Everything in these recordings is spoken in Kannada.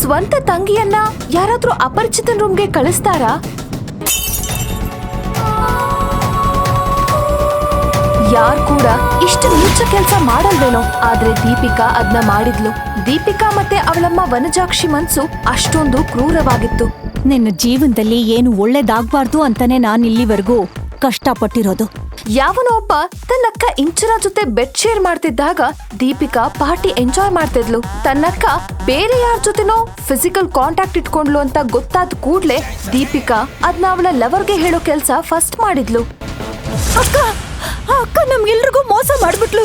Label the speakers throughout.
Speaker 1: ಸ್ವಂತ ತಂಗಿಯನ್ನ ಯಾರಾದ್ರೂ ಅಪರಿಚಿತ ರೂಮ್ಗೆ ಕಳಿಸ್ತಾರಾ? ಯಾರ್ ಕೂಡ ಇಷ್ಟು ನೀಚ ಕೆಲಸ ಮಾಡಲ್ವೇನೋ, ಆದ್ರೆ ದೀಪಿಕಾ ಅದನ್ನ ಮಾಡಿದ್ಲು. ದೀಪಿಕಾ ಮತ್ತೆ ಅವಳಮ್ಮ ವನಜಾಕ್ಷಿ ಮನ್ಸು ಅಷ್ಟೊಂದು ಕ್ರೂರವಾಗಿತ್ತು.
Speaker 2: ನಿನ್ನ ಜೀವನದಲ್ಲಿ ಏನು ಒಳ್ಳೇದಾಗ್ಬಾರ್ದು ಅಂತಾನೆ ನಾನು ಇಲ್ಲಿವರೆಗೂ ಕಷ್ಟಪಟ್ಟಿರೋದು.
Speaker 1: ಯಾವನೋ ಒಬ್ಬ ತನ್ನಕ್ಕ ಇಂಚರ ಜೊತೆ ಬೆಡ್ ಶೇರ್ ಮಾಡ್ತಿದ್ದಾಗ ದೀಪಿಕಾ ಪಾರ್ಟಿ ಎಂಜಾಯ್ ಮಾಡ್ತಿದ್ಲು. ತನ್ನಕ್ಕ ಬೇರೆ ಯಾರ ಜೊತೆನೋ ಫಿಸಿಕಲ್ ಕಾಂಟ್ಯಾಕ್ಟ್ ಇಟ್ಕೊಂಡ್ಲು ಅಂತ ಗೊತ್ತಾದ ಕೂಡ್ಲೆ ದೀಪಿಕಾ ಅದ್ನ ಅವಳ ಲವರ್ಗೆ ಹೇಳೋ ಕೆಲ್ಸ ಫಸ್ಟ್ ಮಾಡಿದ್ಲು.
Speaker 2: ಅಕ್ಕ ಅಕ್ಕ ನಮ್ಗೆಲ್ರಿಗೂ ಮೋಸ ಮಾಡ್ಬಿಟ್ಲು.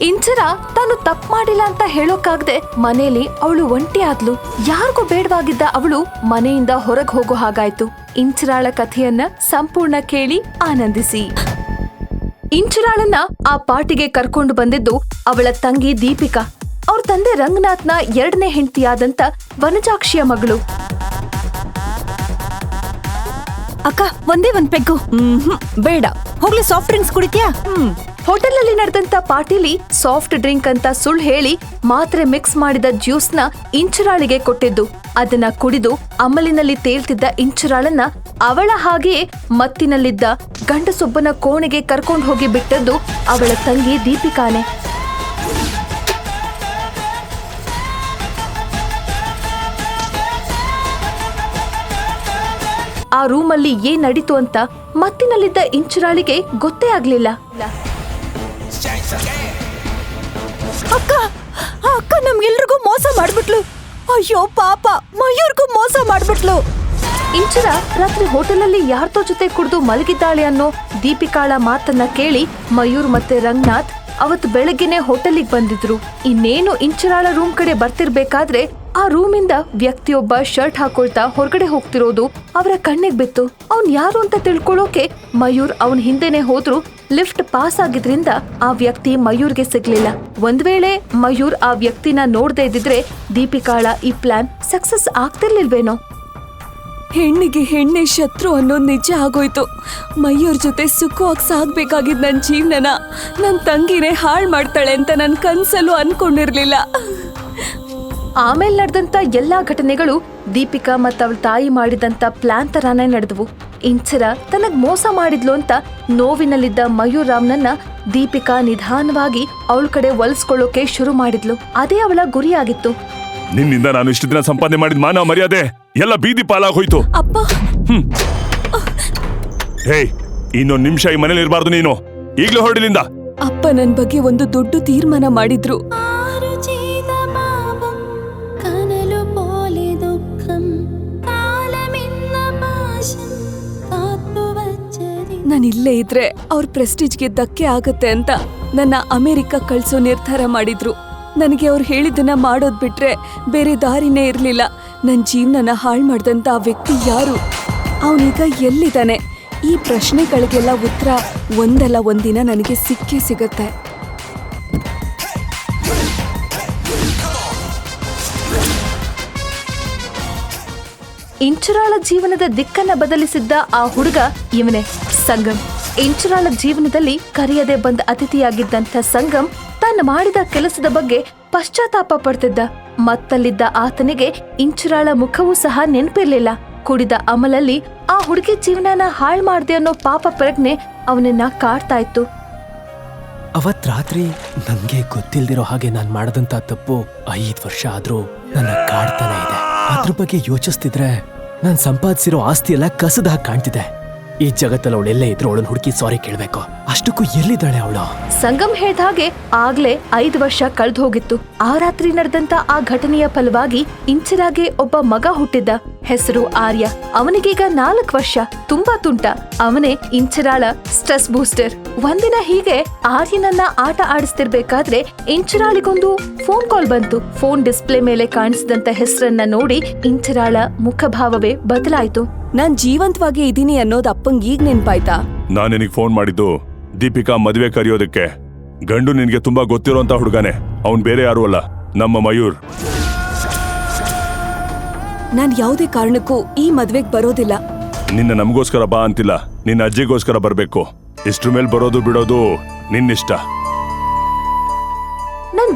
Speaker 1: ಇಂಚರ ತಾನು ತಪ್ಪು ಮಾಡಿಲ್ಲ ಅಂತ ಹೇಳೋಕಾಗ್ದೆ ಮನೇಲಿ ಅವಳು ಒಂಟಿ ಆದ್ಲು. ಯಾರಿಗೂ ಬೇಡವಾಗಿದ್ದ ಅವಳು ಮನೆಯಿಂದ ಹೊರಗೆ ಹೋಗೋ ಹಾಗಾಯ್ತು. ಇಂಚರಾಳ ಕಥೆಯನ್ನ ಸಂಪೂರ್ಣ ಕೇಳಿ ಆನಂದಿಸಿ. ಇಂಚರಾಳನ್ನ ಆ ಪಾರ್ಟಿಗೆ ಕರ್ಕೊಂಡು ಬಂದಿದ್ದು ಅವಳ ತಂಗಿ ದೀಪಿಕಾ. ಅವ್ರ ತಂದೆ ರಂಗನಾಥ್ನ ಎರಡನೇ ಹೆಂಡತಿಯಾದಂತ ವನಜಾಕ್ಷಿಯ ಮಗಳು.
Speaker 2: ಅಕ್ಕ, ಒಂದೇ ಒಂದ್ ಪೆಗ್ಗು. ಹ್ಮ್ ಬೇಡ. ಹೋಗ್ಲಿ ಸಾಫ್ಟ್ ಡ್ರಿಂಕ್ಸ್ ಕುಡಿತ್ಯಾ? ಹ್ಮ್.
Speaker 1: ಹೋಟೆಲ್ ಅಲ್ಲಿ ನಡೆದಂತ ಪಾರ್ಟಿಲಿ ಸಾಫ್ಟ್ ಡ್ರಿಂಕ್ ಅಂತ ಸುಳ್ಳು ಹೇಳಿ ಮಾತ್ರೆ ಮಿಕ್ಸ್ ಮಾಡಿದ ಜ್ಯೂಸ್ನ ಇಂಚುರಾಳಿಗೆ ಕೊಟ್ಟಿದ್ದು. ಅದನ್ನ ಕುಡಿದು ಅಮಲಿನಲ್ಲಿ ತೇಲ್ತಿದ್ದ ಇಂಚುರಾಳನ್ನ ಅವಳ ಹಾಗೆಯೇ ಮತ್ತಿನಲ್ಲಿದ್ದ ಗಂಡಸೊಬ್ಬನ ಕೋಣೆಗೆ ಕರ್ಕೊಂಡು ಹೋಗಿ ಬಿಟ್ಟದ್ದು ಅವಳ ತಂಗಿ ದೀಪಿಕಾನೆ. ಆ ರೂಮಲ್ಲಿ ಏನ್ ನಡೀತು ಅಂತ ಮತ್ತಿನಲ್ಲಿದ್ದ ಇಂಚುರಾಳಿಗೆ ಗೊತ್ತೇ ಆಗ್ಲಿಲ್ಲ.
Speaker 2: ಅಕ್ಕ ಅಕ್ಕ ನಮ್ಗೆಲ್ರಿಗೂ ಮೋಸ ಮಾಡ್ಬಿಟ್ಲು. ಅಯ್ಯೋ, ಪಾಪ, ಮಯೂರ್ಗೂ ಮೋಸ ಮಾಡ್ಬಿಟ್ಲು.
Speaker 1: ಇಂಚರ ರಾತ್ರಿ ಹೋಟೆಲಲ್ಲಿ ಯಾರ್ದೋ ಜೊತೆ ಕುಡಿದು ಮಲಗಿದ್ದಾಳೆ ಅನ್ನೋ ದೀಪಿಕಾಳ ಮಾತನ್ನ ಕೇಳಿ ಮಯೂರ್ ಮತ್ತೆ ರಂಗನಾಥ್ ಅವತ್ ಬೆಳಗ್ಗೆನೆ ಹೋಟೆಲಿಗೆ ಬಂದಿದ್ರು. ಇನ್ನೇನು ಇಂಚರಾಳ ರೂಮ್ ಕಡೆ ಬರ್ತಿರ್ಬೇಕಾದ್ರೆ ಆ ರೂಮಿಂದ ವ್ಯಕ್ತಿಯೊಬ್ಬ ಶರ್ಟ್ ಹಾಕೊಳ್ತಾ ಹೊರಗಡೆ ಹೋಗ್ತಿರೋದು ಅವರ ಕಣ್ಣಿಗೆ ಬಿತ್ತು. ಅವ್ನ್ ಯಾರು ಅಂತ ತಿಳ್ಕೊಳ್ಳೋಕೆ ಮಯೂರ್ ಅವನ್ ಹಿಂದೆನೆ ಹೋದ್ರು ಲಿಫ್ಟ್ ಪಾಸ್ ಆಗಿದ್ರಿಂದ ಆ ವ್ಯಕ್ತಿ ಮಯೂರ್ಗೆ ಸಿಗ್ಲಿಲ್ಲ. ಒಂದ್ ವೇಳೆ ಮಯೂರ್ ಆ ವ್ಯಕ್ತಿನ ನೋಡದೇ ಇದ್ದಿದ್ರೆ ದೀಪಿಕಾಳ ಈ ಪ್ಲಾನ್ ಸಕ್ಸಸ್ ಆಗ್ತಿರ್ಲಿಲ್ವೇನೋ?
Speaker 2: ಹೆಣ್ಣಿಗೆ ಹೆಣ್ಣೆ ಶತ್ರು ಅನ್ನೋದು ನಿಜ ಆಗೋಯ್ತು. ಮಯೂರ್ ಜೊತೆ ಸುಖವಾಗಿ ಸಾಗ್ಬೇಕಾಗಿದ್ ನನ್ನ ಜೀವನನ. ನನ್ನ ತಂಗಿನೇ ಹಾಳು ಮಾಡ್ತಾಳೆ ಅಂತ ನನ್ನ ಕನ್ಸಲ್ಲೂ ಅನ್ಕೊಂಡಿರ್ಲಿಲ್ಲ.
Speaker 1: ಆಮೇಲೆ ನಡೆದಂತ ಎಲ್ಲಾ ಘಟನೆಗಳು ದೀಪಿಕಾ ಮತ್ತು ಅವಳ ತಾಯಿ ಮಾಡಿದಂತ ಪ್ಲಾನ್ ತರಾನೇ ನಡೆದವು. ಇಂಚರ ತನಗ್ ಮೋಸ ಮಾಡಿದ್ಲು ಅಂತ ನೋವಿನಲ್ಲಿದ್ದ ಮಯೂರ್ ರಾಮ್ನನ್ನ ದೀಪಿಕಾ ನಿಧಾನವಾಗಿ ಅವಳ ಕಡೆ ಒಲಿಸ್ಕೊಳ್ಳೋಕೆ ಶುರು ಮಾಡಿದ್ಲು. ಅದೇ ಅವಳ ಗುರಿಯಾಗಿತ್ತು.
Speaker 3: ನಿನ್ನಿಂದ ನಾನು ಇಷ್ಟು ದಿನ ಸಂಪಾದನೆ ಮಾಡಿದ ಮಾನ ಮರ್ಯಾದೆ ಎಲ್ಲ ಬೀದಿ ಪಾಲಾಗೋಯ್ತು.
Speaker 2: ಅಪ್ಪ!
Speaker 3: ಹೇ ಇನ್ನೊಂದ್ ನಿಮಿಷ ಈ ಮನೇಲಿ ಇರಬಾರ್ದು ನೀನು. ಈಗ್ಲೂ ಹೊರಡಿಲಿಂದ.
Speaker 2: ಅಪ್ಪ ನನ್ನ ಬಗ್ಗೆ ಒಂದು ದೊಡ್ಡ ತೀರ್ಮಾನ ಮಾಡಿದ್ರು. ನಾನು ಇಲ್ಲೇ ಇದ್ರೆ ಅವ್ರ ಪ್ರೆಸ್ಟೀಜ್ಗೆ ಧಕ್ಕೆ ಆಗತ್ತೆ ಅಂತ ನನ್ನ ಅಮೆರಿಕ ಕಳ್ಸೋ ನಿರ್ಧಾರ ಮಾಡಿದ್ರು. ನನಗೆ ಅವ್ರು ಹೇಳಿದ್ದನ್ನ ಮಾಡೋದ್ ಬಿಟ್ರೆ ಬೇರೆ ದಾರಿನೇ ಇರಲಿಲ್ಲ. ನನ್ನ ಜೀವನನ ಹಾಳು ಮಾಡ್ದಂತ ಆ ವ್ಯಕ್ತಿ ಯಾರು? ಅವನೀಗ ಎಲ್ಲಿದ್ದಾನೆ? ಈ ಪ್ರಶ್ನೆಗಳಿಗೆಲ್ಲ ಉತ್ತರ ಒಂದಲ್ಲ ಒಂದಿನ ನನಗೆ ಸಿಕ್ಕೇ ಸಿಗತ್ತೆ.
Speaker 1: ಇಂಚುರಾಳ ಜೀವನದ ದಿಕ್ಕನ್ನ ಬದಲಿಸಿದ್ದ ಆ ಹುಡುಗ ಇವನೇ. ಸಂಗಮ್. ಇಂಚರಾಳ ಜೀವನದಲ್ಲಿ ಕರೆಯದೆ ಬಂದ ಅತಿಥಿಯಾಗಿದ್ದಂಥ ಸಂಗಮ್ ತಾನು ಮಾಡಿದ ಕೆಲಸದ ಬಗ್ಗೆ ಪಶ್ಚಾತ್ತಾಪ ಪಡ್ತಿದ್ದ. ಮತ್ತಲ್ಲಿದ್ದ ಆತನಿಗೆ ಇಂಚರಾಳ ಮುಖವೂ ಸಹ ನೆನಪಿರ್ಲಿಲ್ಲ. ಕುಡಿದ ಅಮಲಲ್ಲಿ ಆ ಹುಡುಗಿ ಜೀವನನ ಹಾಳು ಮಾಡ್ದೆ ಅನ್ನೋ ಪಾಪ ಪ್ರಜ್ಞೆ ಅವನನ್ನ ಕಾಡ್ತಾ ಇತ್ತು
Speaker 4: ಅವತ್ ರಾತ್ರಿ ನಂಗೆ ಗೊತ್ತಿಲ್ದಿರೋ ಹಾಗೆ ನಾನ್ ಮಾಡದಂತ ತಪ್ಪು ಐದ್ ವರ್ಷ ಆದ್ರೂ ನನ್ನ ಕಾಡ್ತಾನೆ ಇದೆ. ಅದ್ರ ಬಗ್ಗೆ ಯೋಚಿಸ್ತಿದ್ರೆ ನಾನ್ ಸಂಪಾದಿಸಿರೋ ಆಸ್ತಿ ಎಲ್ಲ ಕಸದ ಹಾಗೆ ಕಾಣ್ತಿದೆ. ಈ ಜಗತ್ತಲ್ಲಿ ಅವಳು ಎಲ್ಲೇ ಇದ್ರು ಅವಳನ್ನ ಹುಡುಕಿ ಸಾರಿ ಕೇಳ್ಬೇಕು. ಅಷ್ಟಕ್ಕೂ ಎಲ್ಲಿದ್ದಾಳೆ ಅವಳು?
Speaker 1: ಸಂಗಮ್ ಹೇಳ್ದ ಹಾಗೆ ಆಗ್ಲೇ ಐದು ವರ್ಷ ಕಳೆದು ಹೋಗಿತ್ತು. ಆ ರಾತ್ರಿ ನಡೆದಂತ ಆ ಘಟನೆಯ ಫಲವಾಗಿ ಇಂಚರಾಗೆ ಒಬ್ಬ ಮಗ ಹುಟ್ಟಿದ್ದ. ಹೆಸರು ಆರ್ಯ. ಅವನಿಗೀಗ ನಾಲ್ಕು ವರ್ಷ. ತುಂಬಾ ತುಂಟ. ಅವನೇ ಇಂಚರಾಳ ಸ್ಟ್ರೆಸ್ ಬೂಸ್ಟರ್. ಒಂದಿನ ಹೀಗೆ ಆರ್ಯನನ್ನ ಆಟ ಆಡಿಸ್ತಿರ್ಬೇಕಾದ್ರೆ ಇಂಚರಾಳಿಗೊಂದು ಫೋನ್ ಕಾಲ್ ಬಂತು. ಫೋನ್ ಡಿಸ್ಪ್ಲೇ ಮೇಲೆ ಕಾಣಿಸಿದಂತ ಹೆಸರನ್ನ ನೋಡಿ ಇಂಚರಾಳ ಮುಖಭಾವವೇ ಬದಲಾಯ್ತು.
Speaker 2: ನಾನ್ ಜೀವಂತವಾಗಿ ಇದ್ದೀನಿ ಅನ್ನೋದು ಅಪ್ಪಂಗ್ ಈಗ ನೆನ್ಪಾಯ್ತಾ?
Speaker 3: ನಾನ್ ನಿನಗೆ ಫೋನ್ ಮಾಡಿದ್ದು ದೀಪಿಕಾ ಮದುವೆ ಕರೆಯೋದಕ್ಕೆ. ಗಂಡು ನಿನಗೆ ತುಂಬಾ ಗೊತ್ತಿರೋಂತ ಹುಡುಗನೇ. ಅವನ್ ಬೇರೆ ಯಾರು ಅಲ್ಲ. ನಮ್ಮ ಮಯೂರ್.
Speaker 2: ನಾನ್ ಯಾವುದೇ ಕಾರಣಕ್ಕೂ ಈ ಮದ್ವೆಗ್ ಬರೋದಿಲ್ಲ.
Speaker 3: ನಿನ್ನ ನಮಗೋಸ್ಕರ ಬಾ ಅಂತಿಲ್ಲ. ನಿನ್ನ ಅಜ್ಜಿಗೋಸ್ಕರ ಬರ್ಬೇಕು. ಇಷ್ಟ್ರ ಮೇಲೆ ಬರೋದು ಬಿಡೋದು ನಿನ್ನಿಷ್ಟ.
Speaker 1: ನನ್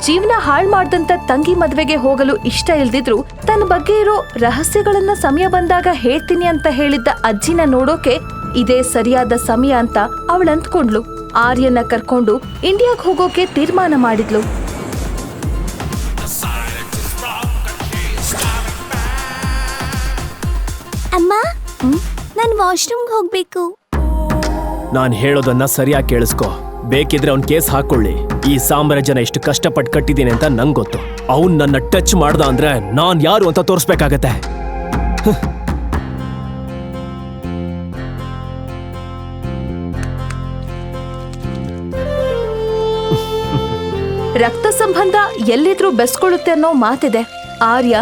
Speaker 1: ಜೀವನ ಹಾಳ್ ಮಾಡ್ದಂತ ತಂಗಿ ಮದ್ವೆಗೆ ಹೋಗಲು ಇಷ್ಟ ಇಲ್ದಿದ್ರು ತನ್ನ ಬಗ್ಗೆ ಇರೋ ರಹಸ್ಯಗಳನ್ನ ಸಮಯ ಬಂದಾಗ ಹೇಳ್ತೀನಿ ಅಂತ ಹೇಳಿದ್ದ ಅಜ್ಜಿನ ನೋಡೋಕೆ ಇದೇ ಸರಿಯಾದ ಸಮಯ ಅಂತ ಅವಳು ಅಂದ್ಕೊಂಡ್ಲು ಆರ್ಯನ ಕರ್ಕೊಂಡು ಇಂಡಿಯಾಗ್ ಹೋಗೋಕೆ ತೀರ್ಮಾನ ಮಾಡಿದ್ಲು.
Speaker 5: ಅಮ್ಮ ನಾನು ವಾಶ್ರೂಮ್ಗೆ ಹೋಗ್ಬೇಕು.
Speaker 4: ನಾನ್ ಹೇಳೋದನ್ನ ಸರಿಯಾಗಿ ಕೇಳಿಸ್ಕೊ. ಬೇಕಿದ್ರೆ ಅವ್ನ್ ಕೇಸ್ ಹಾಕೊಳ್ಳಿ. ಈ ಸಾಮ್ರಾಜ್ಯನ ಎಷ್ಟು ಕಷ್ಟಪಟ್ಟು ಕಟ್ಟಿದ್ದೀನಿ ಅಂತ ನಂಗ್ ಗೊತ್ತು. ಅವ್ನ್ ನನ್ನ ಟಚ್ ಮಾಡ್ದ ಅಂದ್ರೆ ನಾನ್ ಯಾರು ಅಂತ ತೋರಿಸ್ಬೇಕಾಗತ್ತೆ.
Speaker 1: ರಕ್ತ ಸಂಬಂಧ ಎಲ್ಲಿದ್ರೂ ಬೆಸ್ಕೊಳ್ಳುತ್ತೆ ಅನ್ನೋ ಮಾತಿದೆ. ಆರ್ಯ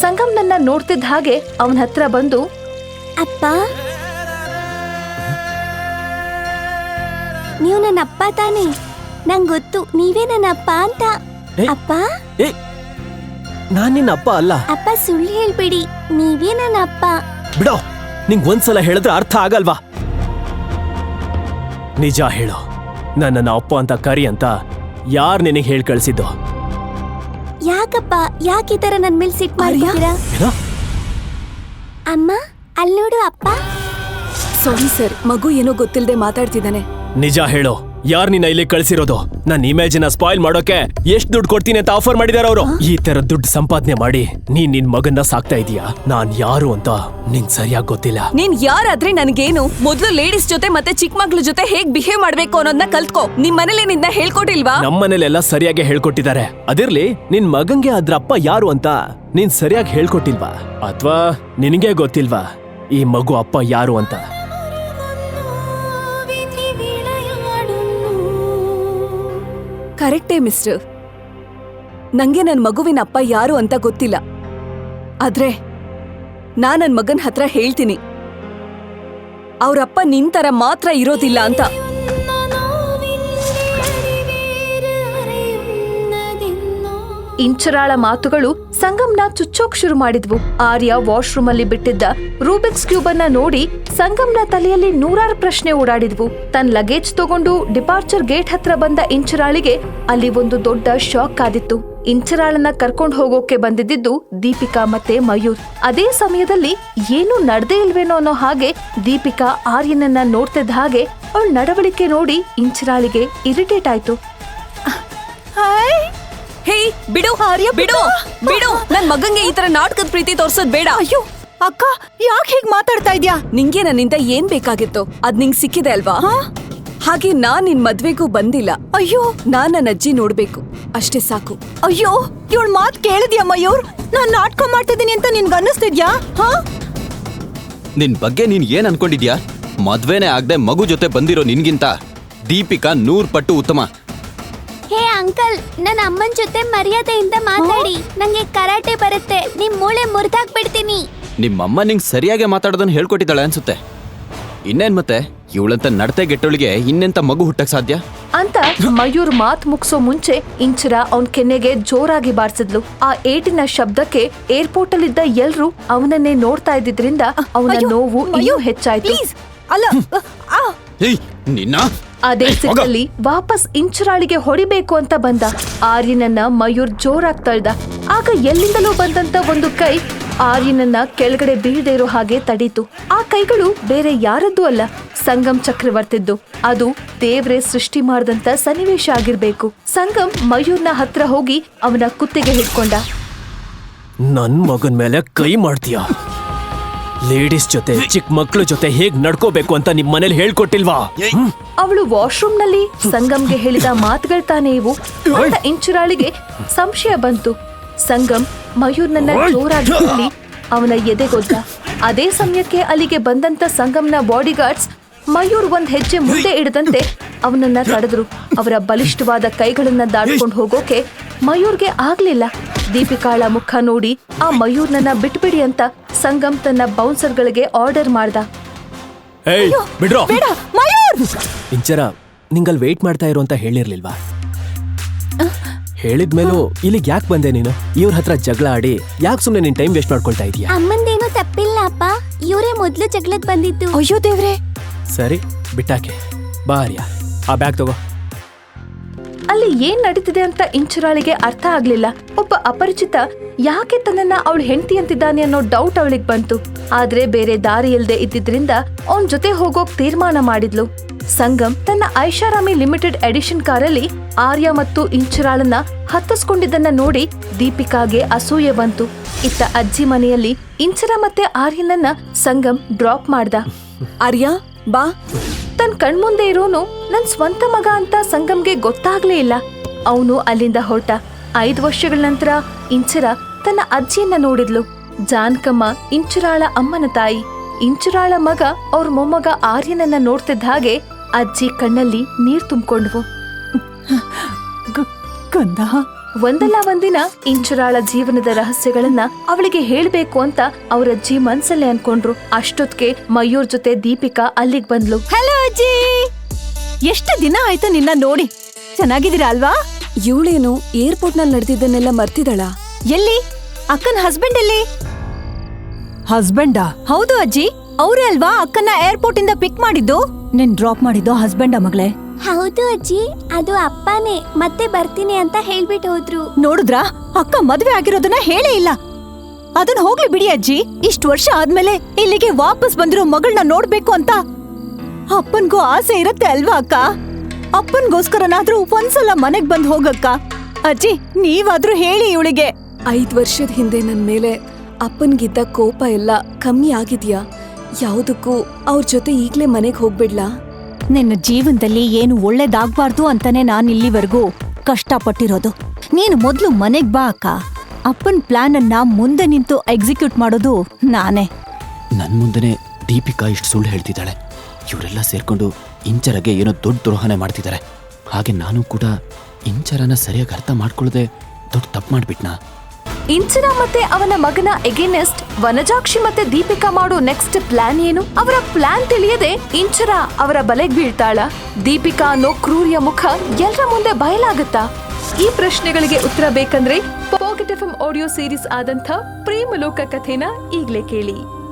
Speaker 1: ಸಂಗಮ್ನನ್ನ ನೋಡ್ತಿದ್ದ ಹಾಗೆ ಅವನ ಹತ್ರ ಬಂದು
Speaker 5: ಅಪ್ಪ? ನೀವು ನನ್ನ ಅಪ್ಪ ತಾನೇ? ನಂಗೆ ಗೊತ್ತು ನೀವೇ ನನ್ನ ಅಪ್ಪ ಅಂತ.
Speaker 4: ಏ?
Speaker 5: ಅಪ್ಪ?
Speaker 4: ಏ ನಾನ್ ನಿನ್ನ ಅಪ್ಪ ಅಲ್ಲ.
Speaker 5: ಅಪ್ಪ ಸುಳ್ಳು ಹೇಳ್ಬೇಡಿ ನೀವೇ ನನ್ನ ಅಪ್ಪ.
Speaker 4: ಬಿಡೋ ನಿಂಗ್ ಒಂದ್ಸಲ ಹೇಳಿದ್ರೆ ಅರ್ಥ ಆಗಲ್ವಾ? ನಿಜ ಹೇಳು ನನ್ನನ್ನ ಅಪ್ಪ ಅಂತ ಕರಿ ಅಂತ ಯಾರ್ ನಿನಗೆ ಹೇಳಿ ಕಳ್ಸಿದ್ದು?
Speaker 5: ಯಾಕಪ್ಪ ಯಾಕೆ ಈ ತರ ನನ್ ಮೇಲೆ ಸಿಟ್? ಮಾಡ್ತೀರಾ
Speaker 4: ಏನೋ?
Speaker 5: ಅಮ್ಮ ಅಲ್ಲಿ ನೋಡು ಅಪ್ಪ.
Speaker 2: ಸಾರಿ ಸರ್ ಮಗು ಏನೋ ಗೊತ್ತಿಲ್ಲದೆ ಮಾತಾಡ್ತಿದ್ದಾನೆ.
Speaker 4: ನಿಜ ಹೇಳು ಯಾರ್ ನಿನ್ನ ಇಲ್ಲಿ ಕಳ್ಸಿರೋದು? ನನ್ನ ಇಮೇಜಿನ ಸ್ಪಾಯ್ಲ್ ಮಾಡೋಕೆ ಎಷ್ಟ್ ದುಡ್ಡು ಕೊಡ್ತೀನಿ ಅಂತ ಆಫರ್ ಮಾಡಿದಾರ ಅವರು? ಈ ತರ ದುಡ್ಡು ಸಂಪಾದನೆ ಮಾಡಿ ನೀನ್ ನಿನ್ ಮಗನ್ನ ಸಾಕ್ತಾ ಇದೀಯಾ? ನಾನ್ ಯಾರು ಅಂತ ನಿನ್ ಸರಿಯಾಗಿ ಗೊತ್ತಿಲ್ಲ.
Speaker 2: ನೀನ್ ಯಾರಾದ್ರೆ ನನ್ಗೇನು? ಮೊದ್ಲು ಲೇಡೀಸ್ ಜೊತೆ ಮತ್ತೆ ಚಿಕ್ಕ ಮಕ್ಳ ಜೊತೆ ಹೇಗ್ ಬಿಹೇವ್ ಮಾಡ್ಬೇಕು ಅನ್ನೋದನ್ನ ಕಲ್ತ್ಕೋ. ನಿಮ್ ಮನೇಲಿ ನಿನ್ನ ಹೇಳ್ಕೊಟ್ಟಿಲ್ವಾ?
Speaker 4: ನಮ್ಮನೇಲೆಲ್ಲ ಸರಿಯಾಗಿ ಹೇಳ್ಕೊಟ್ಟಿದ್ದಾರೆ. ಅದಿರ್ಲಿ ನಿನ್ ಮಗಂಗೆ ಅದ್ರ ಅಪ್ಪ ಯಾರು ಅಂತ ನೀನ್ ಸರಿಯಾಗಿ ಹೇಳ್ಕೊಟ್ಟಿಲ್ವಾ? ಅಥವಾ ನಿನಗೆ ಗೊತ್ತಿಲ್ವಾ? ಈ ಮಗು ಅಪ್ಪ ಯಾರು ಅಂತ?
Speaker 2: ಕರೆಕ್ಟೇ, ಮಿಸ್ಟರ್. ನಂಗೆ ನನ್ನ ಮಗುವಿನ ಅಪ್ಪ ಯಾರು ಅಂತ ಗೊತ್ತಿಲ್ಲ. ಆದ್ರೆ ನಾ ನನ್ ಮಗನ್ ಹತ್ರ ಹೇಳ್ತೀನಿ. ಅವ್ರಪ್ಪ ನಿಂತರ ಮಾತ್ರ ಇರೋದಿಲ್ಲ ಅಂತ.
Speaker 1: ಇಂಚರಾಳ ಮಾತುಗಳು ಸಂಗಮ್ನ ಚುಚ್ಚೋಕ್ ಶುರು ಮಾಡಿದ್ವು. ಆರ್ಯ ವಾಶ್ರೂಮ್ ಅಲ್ಲಿ ಬಿಟ್ಟಿದ್ದ ರೂಬಿಕ್ಸ್ ಕ್ಯೂಬ್ ಅನ್ನ ನೋಡಿ ಸಂಗಮ್ನ ತಲೆಯಲ್ಲಿ ನೂರಾರು ಪ್ರಶ್ನೆ ಓಡಾಡಿದ್ವು. ತನ್ನ ಲಗೇಜ್ ತಗೊಂಡು ಡಿಪಾರ್ಚರ್ ಗೇಟ್ ಹತ್ರ ಬಂದ ಇಂಚರಾಳಿಗೆ ಅಲ್ಲಿ ಒಂದು ದೊಡ್ಡ ಶಾಕ್ ಆದಿತ್ತು. ಇಂಚರಾಳನ್ನ ಕರ್ಕೊಂಡು ಹೋಗೋಕೆ ಬಂದಿದ್ದು ದೀಪಿಕಾ ಮತ್ತೆ ಮಯೂರ್. ಅದೇ ಸಮಯದಲ್ಲಿ ಏನೂ ನಡ್ದೇ ಇಲ್ವೇನೋ ಅನ್ನೋ ಹಾಗೆ ದೀಪಿಕಾ ಆರ್ಯನನ್ನ ನೋಡ್ತಿದ್ದ ಹಾಗೆ ಅವಳ ನಡವಳಿಕೆ ನೋಡಿ ಇಂಚರಾಳಿಗೆ ಇರಿಟೇಟ್ ಆಯ್ತು.
Speaker 2: ಹೇ ಬಿಡು. ಆರ್ಯ ಬಿಡು ಬಿಡು. ನನ್ ಮಗಂಗೆ ಈ ತರ ನಾಟಕದ ಪ್ರೀತಿ ತೋರ್ಸೋದ್ ಬೇಡ. ಅಯ್ಯೋ ಅಕ್ಕ ಯಾಕೆ ಹೀಗ್ ಮಾತಾಡ್ತಾ ಇದ್ಯಾ? ನಿಂಗೆ ನನ್ನಿಂದ ಏನ್ ಬೇಕಾಗಿತ್ತು? ಅದ್ ನಿಂಗ್ ಸಿಕ್ಕಿದೆ ಅಲ್ವಾ? ಹಾಗೆ ನಾನ್ ನಿನ್ ಮದ್ವೆಗೂ ಬಂದಿಲ್ಲ. ಅಯ್ಯೋ. ನಾನ್ ನನ್ನ ಅಜ್ಜಿ ನೋಡ್ಬೇಕು. ಅಷ್ಟೇ ಸಾಕು. ಅಯ್ಯೋ ಇವಳ ಮಾತ್ ಕೇಳಿದ್ಯಾ ಮಯೂರ್ ನಾನ್ ನಾಟಕ ಮಾಡ್ತಿದ್ದೀನಿ ಅಂತ ನಿನ್ಗೆ ಅನ್ನಿಸ್ತಿದ್ಯಾ? ಹಾ?
Speaker 6: ನಿನ್ ಬಗ್ಗೆ ನೀನ್ ಏನ್ ಅನ್ಕೊಂಡಿದ್ಯಾ? ಮದ್ವೆನೇ ಆಗದೆ ಮಗು ಜೊತೆ ಬಂದಿರೋ ನಿನ್ಗಿಂತ ದೀಪಿಕಾ ನೂರ್ ಪಟ್ಟು ಉತ್ತಮ.
Speaker 5: ಅಂಕಲ್ ನನ್ನ ಅಮ್ಮನ ಜೊತೆ ಮರ್ಯಾದೆಯಿಂದ ಮಾತಾಡಿ. ನಂಗೆ ಕರಾಟೆ ಬರುತ್ತೆ. ನಿಮ್ ಮೂಳೆ ಮುರಿದಾಕ್ಬಿಡ್ತೀನಿ.
Speaker 6: ನಿಮ್ಮಮ್ಮ ನಿಂಗ್ ಸರಿಯಾಗಿ ಮಾತಾಡೋದನ್ನ ಹೇಳ್ಕೊಟ್ಟಿದ್ದಾಳೆ ಅನ್ಸುತ್ತೆ. ಇನ್ನೇನ್ ಮತ್ತೆ? ಇವಳಂತ ನಡತೆ ಗೆಟ್ಟವಳಿಗೆ ಇನ್ನೆಂತ ಮಗು ಹುಟ್ಟಕ್ ಸಾಧ್ಯ?
Speaker 1: ಅಂತ ಮಯೂರ್ ಮಾತ್ ಮುಗಿಸೋ ಮುಂಚೆ ಇಂಚರ ಅವನ್ ಕೆನ್ನೆಗೆ ಜೋರಾಗಿ ಬಾರಿಸಿದ್ಲು. ಆ ಏಟಿನ ಶಬ್ದಕ್ಕೆ ಏರ್ಪೋರ್ಟ್ ಅಲ್ಲಿದ್ದ ಎಲ್ರು ಅವನನ್ನೇ ನೋಡ್ತಾ ಇದ್ದಿದ್ರಿಂದ ಅವನ ನೋವು ಇನ್ನೂ ಹೆಚ್ಚಾಯ್ತು.
Speaker 2: ಅಲ್ಲ
Speaker 6: ನಿನ್ನ?
Speaker 1: ಅದೇ. ಸಿಟ್ಟಲ್ಲಿ ವಾಪಸ್ ಇಂಚುರಾಳಿಗೆ ಹೊಡಿಬೇಕು ಅಂತ ಬಂದ. ಆರ್ಯನನ್ನ ಮಯೂರ್ ಜೋರಾಗಿ ತಳ್ದ. ಆಗ ಎಲ್ಲಿಂದಲೂ ಬಂದಂತ ಒಂದು ಕೈ ಆರ್ಯನನ್ನ ಕೆಳಗಡೆ ಬೀಳದೆ ಇರೋ ಹಾಗೆ ತಡೀತು. ಆ ಕೈಗಳು ಬೇರೆ ಯಾರದ್ದು ಅಲ್ಲ ಸಂಗಮ್ ಚಕ್ರವರ್ತಿದ್ದು. ಅದು ದೇವ್ರೆ ಸೃಷ್ಟಿ ಮಾಡಿದಂತ ಸನ್ನಿವೇಶ ಆಗಿರ್ಬೇಕು. ಸಂಗಮ್ ಮಯೂರ್ನ ಹತ್ರ ಹೋಗಿ ಅವನ ಕುತ್ತಿಗೆ ಹಿಡ್ಕೊಂಡ.
Speaker 4: ನನ್ ಮಗನ್ ಮೇಲೆ ಕೈ ಮಾಡ್ತೀಯ? ಲೇಡೀಸ್ ಜೊತೆ ಚಿಕ್ಕ ಮಕ್ಕಳು ಜೊತೆ ಹೇಗ್ ನಡ್ಕೋಬೇಕು ಅಂತ ನಿಮ್ ಮನೇಲಿ ಹೇಳ್ಕೊಟ್ಟಿಲ್ವಾ?
Speaker 1: ಅವಳು ವಾಶ್ರೂಮ್ನಲ್ಲಿ ಸಂಗಮ್ಗೆ ಹೇಳಿದ ಮಾತುಗಳ ತಾನೇ ಇವು. ಅಂತ ಇಂಚುರಾಳಿಗೆ ಸಂಶಯ ಬಂತು. ಸಂಗಮ್ ಮಯೂರ್ನನ್ನ ಜೋರಾಗಿ ತಳ್ಳಿ ಅವನ ಎದೆಗೊದ್ದ ಅದೇ ಸಮಯಕ್ಕೆ ಅಲ್ಲಿಗೆ ಬಂದಂತ ಸಂಗಮ್ನ ಬಾಡಿಗಾರ್ಡ್ಸ್ ಮಯೂರ್ ಒಂದ್ ಹೆಜ್ಜೆ ಮುಂದೆ ಇಡದಂತೆ ಅವನನ್ನ ತಡೆದ್ರು. ಅವರ ಬಲಿಷ್ಠವಾದ ಕೈಗಳನ್ನ ದಾಟ್ಕೊಂಡು ಹೋಗೋಕೆ ಮಯೂರ್ಗೆ ಆಗ್ಲಿಲ್ಲ. ದೀಪಿಕಾಳ ಮುಖ ನೋಡಿ ಆ ಮಯೂರ್ನನ್ನ ಬಿಟ್ಬಿಡಿ ಅಂತ ಸಂಗಮ್ ತನ್ನ ಬೌನ್ಸರ್ಗಳಿಗೆ ಆರ್ಡರ್ ಮಾಡ್ದ.
Speaker 4: ಏಯ್ ಬಿಡ್ರೋ.
Speaker 2: ಬೇಡ ಮಯೂರ್!
Speaker 4: ಇಂಚರ ನಿಂಗಲ್ ವೇಟ್ ಮಾಡ್ತಾ ಇರು ಅಂತ ಹೇಳಿರ್ಲಿಲ್ವಾ? ಹೇಳಿದ್ಮೇಲೂ ಇಲ್ಲಿಗೆ ಯಾಕೆ ಬಂದೆ ನೀನು? ಇವ್ರ ಹತ್ರ ಜಗಳ ಆಡಿ ಯಾಕೆ ಸುಮ್ಮನೆ ನಿನ್ ಟೈಮ್ ವೇಸ್ಟ್ ಮಾಡ್ಕೊಳ್ತಾ ಇದೀಯಾ?
Speaker 5: ಅಮ್ಮಂದೇನೋ ತಪ್ಪಿಲ್ಲ ಅಪ್ಪ. ಇವರೇ ಮೊದಲು ಜಗಳದ್ ಬಂದಿದ್ದು.
Speaker 2: ಅಯ್ಯೋ ದೇವ್ರೆ!
Speaker 4: ಸರಿ ಬಿಟ್ಟಾಕೆ. ಬಾರ್ಯಾ ಆ ಬ್ಯಾಗ್ ತಗೋ.
Speaker 1: ಅಲ್ಲಿ ಏನ್ ನಡೀತಿದೆ ಅಂತ ಇಂಚುರಾಳಿಗೆ ಅರ್ಥ ಆಗ್ಲಿಲ್ಲ. ಒಬ್ಬ ಅಪರಿಚಿತ ಯಾಕೆ ತನ್ನನ್ನ ಅವಳು ಹೆಂಡತಿ ಅಂತಿದ್ದಾನೆ ಅನ್ನೋ ಡೌಟ್ ಅವಳಿಗೆ ಬಂತು. ಆದ್ರೆ ಬೇರೆ ದಾರಿ ಇಲ್ದೆ ಇದ್ದಿದ್ರಿಂದ ಅವನ್ ಜೊತೆ ಹೋಗೋಕ್ ತೀರ್ಮಾನ ಮಾಡಿದ್ಲು. ಸಂಗಮ್ ತನ್ನ ಐಷಾರಾಮಿ ಲಿಮಿಟೆಡ್ ಎಡಿಷನ್ ಕಾರಲ್ಲಿ ಆರ್ಯ ಮತ್ತು ಇಂಚುರಾಳನ್ನ ಹತ್ತಿಸ್ಕೊಂಡಿದ್ದನ್ನ ನೋಡಿ ದೀಪಿಕಾಗೆ ಅಸೂಯೆ ಬಂತು. ಇತ್ತ ಅಜ್ಜಿ ಮನೆಯಲ್ಲಿ ಇಂಚರ ಮತ್ತೆ ಆರ್ಯನನ್ನ ಸಂಗಮ್ ಡ್ರಾಪ್ ಮಾಡ್ದ.
Speaker 2: ಆರ್ಯ, ಬಾ.
Speaker 1: ತನ್ ಕಣ್ಮುಂದೆ ಇರೋನು ನನ್ ಸ್ವಂತ ಮಗ ಅಂತ ಸಂಗಮ್ಗೆ ಗೊತ್ತಾಗ್ಲೇ ಇಲ್ಲ. ಅವನು ಅಲ್ಲಿಂದ ಹೊರಟ. ಐದು ವರ್ಷಗಳ ನಂತರ ಇಂಚರ ತನ್ನ ಅಜ್ಜಿಯನ್ನ ನೋಡಿದ್ಲು. ಜಾನ್ಕಮ್ಮ, ಇಂಚುರಾಳ ಅಮ್ಮನ ತಾಯಿ. ಇಂಚುರಾಳ ಮಗ ಅವ್ರ ಮೊಮ್ಮಗ ಆರ್ಯನನ್ನ ನೋಡ್ತಿದ್ದ ಹಾಗೆ ಅಜ್ಜಿ ಕಣ್ಣಲ್ಲಿ ನೀರ್ ತುಂಬಿಕೊಂಡ್ವು.
Speaker 2: ಕಂದ
Speaker 1: ಒಂದಲ್ಲ ಒಂದಿನ ಇಂಚುರಾಳ ಜೀವನದ ರಹಸ್ಯಗಳನ್ನ ಅವಳಿಗೆ ಹೇಳ್ಬೇಕು ಅಂತ ಅವರಜ್ಜಿ ಮನ್ಸಲ್ಲೇ ಅನ್ಕೊಂಡ್ರು. ಅಷ್ಟೊತ್ಗೆ ಮಯೂರ್ ಜೊತೆ ದೀಪಿಕಾ ಅಲ್ಲಿಗ್ ಬಂದ್ಲು.
Speaker 7: ಹಲೋ ಅಜ್ಜಿ! ಎಷ್ಟು ದಿನ ಆಯ್ತು ನಿನ್ನ ನೋಡಿ? ಚೆನ್ನಾಗಿದ್ದೀರಾ ಅಲ್ವಾ?
Speaker 2: ಇವಳೇನು ಏರ್ಪೋರ್ಟ್ನಲ್ಲಿ ನಡೆದಿದ್ದನ್ನೆಲ್ಲ ಮರ್ತಿದಳ
Speaker 7: ಎಲ್ಲಿ? ಅಕ್ಕನ ಹಸ್ಬೆಂಡ್ ಎಲ್ಲಿ? ಹಸ್ಬೆಂಡಾ ಹೌದು ಅಜ್ಜಿ ಅವ್ರೇ ಅಲ್ವಾ ಅಕ್ಕನ ಏರ್ಪೋರ್ಟ್ ಇಂದ ಪಿಕ್ ಮಾಡಿದ್ದು? ನಿನ್ ಡ್ರಾಪ್ ಮಾಡಿದ್ದು ಹಸ್ಬೆಂಡ ಮಗಳೇ?
Speaker 5: ಹೌದು ಅಜ್ಜಿ ಅದು ಅಪ್ಪನೇ ಮತ್ತೆ ಬರ್ತೀನಿ ಅಂತ ಹೇಳ್ಬಿಟ್ಟು ಹೋದ್ರು.
Speaker 7: ನೋಡಿದ್ರಾ ಅಕ್ಕ ಮದ್ವೆ ಆಗಿರೋದನ್ನ ಹೇಳೇ ಇಲ್ಲ. ಅದನ್ನ ಹೋಗ್ಲಿ ಬಿಡಿ ಅಜ್ಜಿ ಇಷ್ಟ್ ವರ್ಷ ಆದ್ಮೇಲೆ ಇಲ್ಲಿಗೆ ವಾಪಸ್ ಬಂದಿರೋ ಮಗಳನ್ನ ನೋಡ್ಬೇಕು ಅಂತ ಅಪ್ಪನ್ಗೂ ಆಸೆ ಇರತ್ತೆ ಅಲ್ವಾ ಅಕ್ಕ? ಅಪ್ಪನ್ಗೋಸ್ಕರನಾದ್ರೂ ಒಂದ್ಸಲ ಮನೆಗ್ ಬಂದ್ ಹೋಗಕ್ಕ. ಅಜ್ಜಿ ನೀವಾದ್ರೂ ಹೇಳಿ ಇವಳಿಗೆ.
Speaker 2: ಐದ್ ವರ್ಷದ ಹಿಂದೆ ನನ್ ಮೇಲೆ ಅಪ್ಪನ್ಗಿದ್ದ ಕೋಪ ಎಲ್ಲ ಕಮ್ಮಿ ಆಗಿದ್ಯಾ? ಯಾವುದಕ್ಕೂ ಅವ್ರ ಜೊತೆ ಈಗ್ಲೇ ಮನೆಗ್ ಹೋಗ್ಬಿಡ್ಲಾ?
Speaker 7: ನಿನ್ನ ಜೀವನದಲ್ಲಿ ಏನು ಒಳ್ಳೇದಾಗ್ಬಾರ್ದು ಅಂತಾನೆ ನಾನು ಇಲ್ಲಿವರೆಗೂ ಕಷ್ಟಪಟ್ಟಿರೋದು. ನೀನು ಮೊದಲು ಮನೆಗ್ ಬಾ ಅಕ್ಕ. ಅಪ್ಪನ್ ಪ್ಲಾನ್ ಅನ್ನ ಮುಂದೆ ನಿಂತು ಎಕ್ಸಿಕ್ಯೂಟ್ ಮಾಡೋದು ನಾನೇ.
Speaker 6: ನನ್ ಮುಂದೆನೆ ದೀಪಿಕಾ ಇಷ್ಟು ಸುಳ್ಳು ಹೇಳ್ತಿದ್ದಾಳೆ. ಇವರೆಲ್ಲ ಸೇರ್ಕೊಂಡು ಇಂಚರಗೆ ಏನೋ ದೊಡ್ಡ ದ್ರೋಹನೆ ಮಾಡ್ತಿದ್ದಾರೆ. ಹಾಗೆ ನಾನು ಕೂಡ ಇಂಚರನ ಸರಿಯಾಗಿ ಅರ್ಥ ಮಾಡ್ಕೊಳ್ಳದೆ ದೊಡ್ಡ ತಪ್ಪು ಮಾಡ್ಬಿಟ್ನಾ?
Speaker 1: ಇಂಚರ ಮತ್ತೆ ಅವನ ಮಗನ ಎಗೇನೆಸ್ಟ್ ವನಜಾಕ್ಷಿ ಮತ್ತೆ ದೀಪಿಕಾ ಮಾಡೋ ನೆಕ್ಸ್ಟ್ ಪ್ಲಾನ್ ಏನು? ಅವರ ಪ್ಲಾನ್ ತಿಳಿಯದೆ ಇಂಚರ ಅವರ ಬಲೆಗ್ ಬೀಳ್ತಾಳ. ದೀಪಿಕಾ ಅನ್ನೋ ಕ್ರೂರಿಯ ಮುಖ ಎಲ್ಲರ ಮುಂದೆ ಬಯಲಾಗುತ್ತಾ? ಈ ಪ್ರಶ್ನೆಗಳಿಗೆ ಉತ್ತರ ಬೇಕಂದ್ರೆ ಪಾಕೆಟ್ ಎಫ್ ಆಡಿಯೋ ಸೀರೀಸ್ ಆದಂಥ ಪ್ರೇಮಲೋಕ ಕಥೆನ ಈಗ್ಲೇ ಕೇಳಿ.